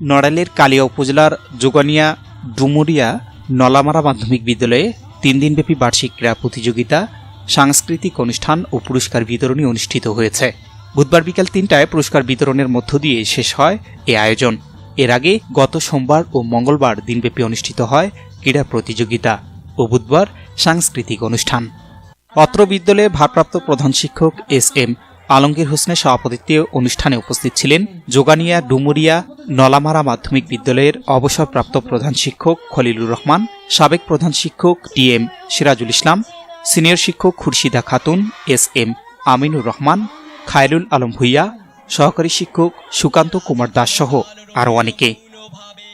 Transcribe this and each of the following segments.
নড়াইলের কালিয়া উপজেলার যোগানিয়া ডুমুরিয়া নলামারা মাধ্যমিক বিদ্যালয়ে তিন দিনব্যাপী বার্ষিক ক্রীড়া প্রতিযোগিতা, সাংস্কৃতিক অনুষ্ঠান ও পুরস্কার বিতরণী অনুষ্ঠিত হয়েছে। বুধবার বিকাল তিনটায় পুরস্কার বিতরণের মধ্য দিয়ে শেষ হয় এ আয়োজন। এর আগে গত সোমবার ও মঙ্গলবার দিনব্যাপী অনুষ্ঠিত হয় ক্রীড়া প্রতিযোগিতা ও বুধবার সাংস্কৃতিক অনুষ্ঠান। অত্র বিদ্যালয়ে ভারপ্রাপ্ত প্রধান শিক্ষক এস এম আলমগীর হোসেনের সভাপতিত্বে অনুষ্ঠানে উপস্থিত ছিলেন যোগানিয়া ডুমুরিয়া, নলামারা মাধ্যমিক বিদ্যালয়ের অবসরপ্রাপ্ত প্রধান শিক্ষক খলিলুর রহমান, সাবেক প্রধান শিক্ষক T M Sirajul Islam, senior শিক্ষক খুরশিদা খাতুন, এস এম আমিনুর রহমান, খায়রুল আলম ভুইয়া, সহকারী শিক্ষক সুকান্ত কুমার দাস সহ আরও অনেকে।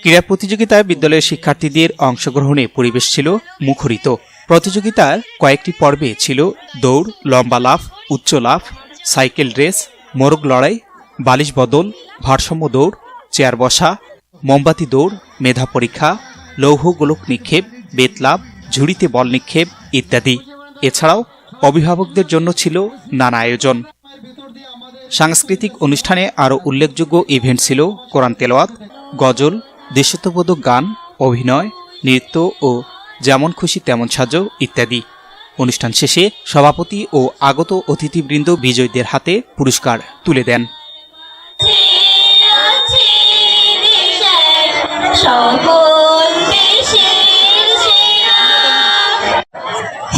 ক্রীড়া প্রতিযোগিতায় বিদ্যালয়ের শিক্ষার্থীদের অংশগ্রহণে পরিবেশ ছিল মুখরিত। প্রতিযোগিতার কয়েকটি পর্বে ছিল দৌড়, লম্বা লাফ, উচ্চ লাফ সাইকেল রেস, মোরগ লড়াই, বালিশ বদল, ভারসাম্য দৌড়, চেয়ার বসা, মোমবাতি দৌড়, মেধা পরীক্ষা, লৌহ গোলক নিক্ষেপ বেতলাভ ঝুড়িতে বল নিক্ষেপ ইত্যাদি। এছাড়াও অভিভাবকদের জন্য ছিল নানা আয়োজন। সাংস্কৃতিক অনুষ্ঠানে আরও উল্লেখযোগ্য ইভেন্ট ছিল কোরআন তেলাওয়াত, গজল দেশত্ববোধক গান, অভিনয়, নৃত্য ও যেমন খুশি তেমন সাজো ইত্যাদি। অনুষ্ঠান শেষে সভাপতি ও আগত অতিথিবৃন্দ বিজয়ীদের হাতে পুরস্কার তুলে দেন।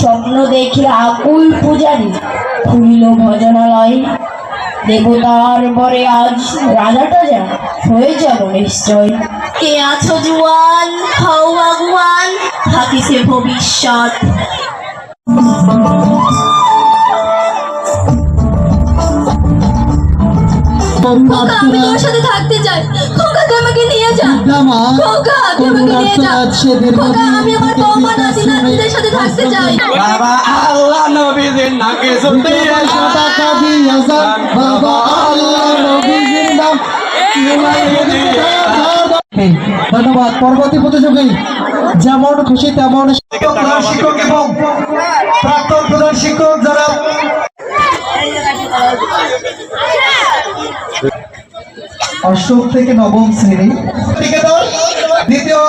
স্বপ্ন দেখে আকুল পূজারি খুলিল ভজনালয়। দেবতার বরে আজ রাজাটা যা হয়ে যাব নিশ্চয়। কে আছো জুয়ান হও থাকিছে ভবিষ্যৎ। আমি তোর সাথে থাকতে চাই। খোকা তুই আমাকে নিয়ে যা। খোকা তুই আমাকে নিয়ে যা। খোকা আমি আমার বৌমা নাতি নাতিদের সাথে থাকতে চাই। বাবা আল্লাহ নবীদের নাকে শুনতে বাবা আল্লাহ নবীজির নাম। ধন্যবাদ। পরবর্তী প্রতিযোগী যেমন খুশি তেমন শিক্ষক এবং প্রাক্তন প্রধান শিক্ষক যারা অষ্টম থেকে নবম শ্রেণি। দ্বিতীয়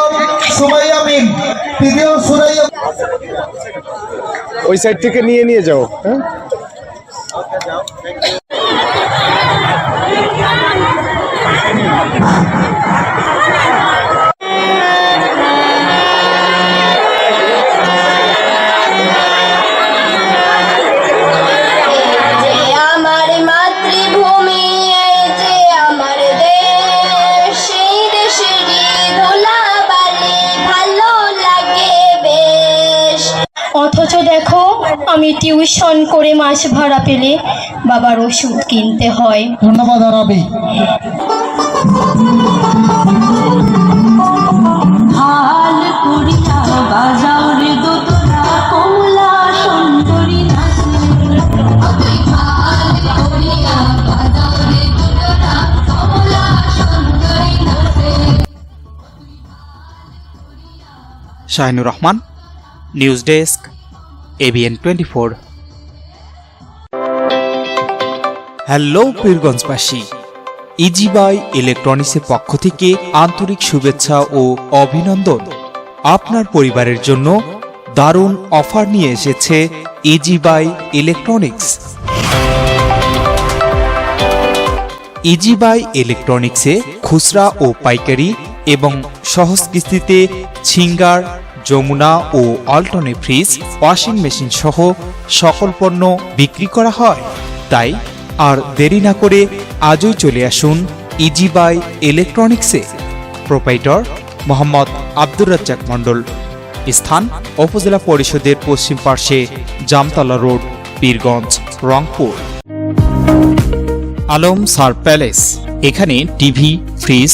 সুমাইয়া মিম তৃতীয় সুরাইয়া ওই সাইড থেকে নিয়ে নিয়ে যাও হ্যাঁ? অথচ দেখো আমি টিউশন করে মাস ভাড়া পেলে বাবার ওষুধ কিনতে হয়। ধন্যবাদ আরবি Shahinur Rahman, news desk, ABN twenty four. Hello পীরগঞ্জবাসী ইজিবাই ইলেকট্রনিক্সের পক্ষ থেকে আন্তরিক শুভেচ্ছা ও অভিনন্দন। আপনার পরিবারের জন্য দারুণ অফার নিয়ে এসেছে ইজিবাই ইলেকট্রনিক্স। ইজিবাই ইলেকট্রনিক্সে খুচরা ও পাইকারি এবং সহজ কিস্তিতে ছিঙ্গার, যমুনা ও অল্টনে ফ্রিজ, ওয়াশিং মেশিন সহ সকল পণ্য বিক্রি করা হয়। তাই আর দেরি না করে আজই চলে আসুন ইজিবাই ইলেকট্রনিক্সে প্রোপাইটর মোহাম্মদ আব্দুর রাজ্জাক মণ্ডল। স্থান উপজেলা পরিষদের পশ্চিম পার্শ্বে জামতলা রোড, পীরগঞ্জ, রংপুর। আলম সার প্যালেস। এখানে TV, fridge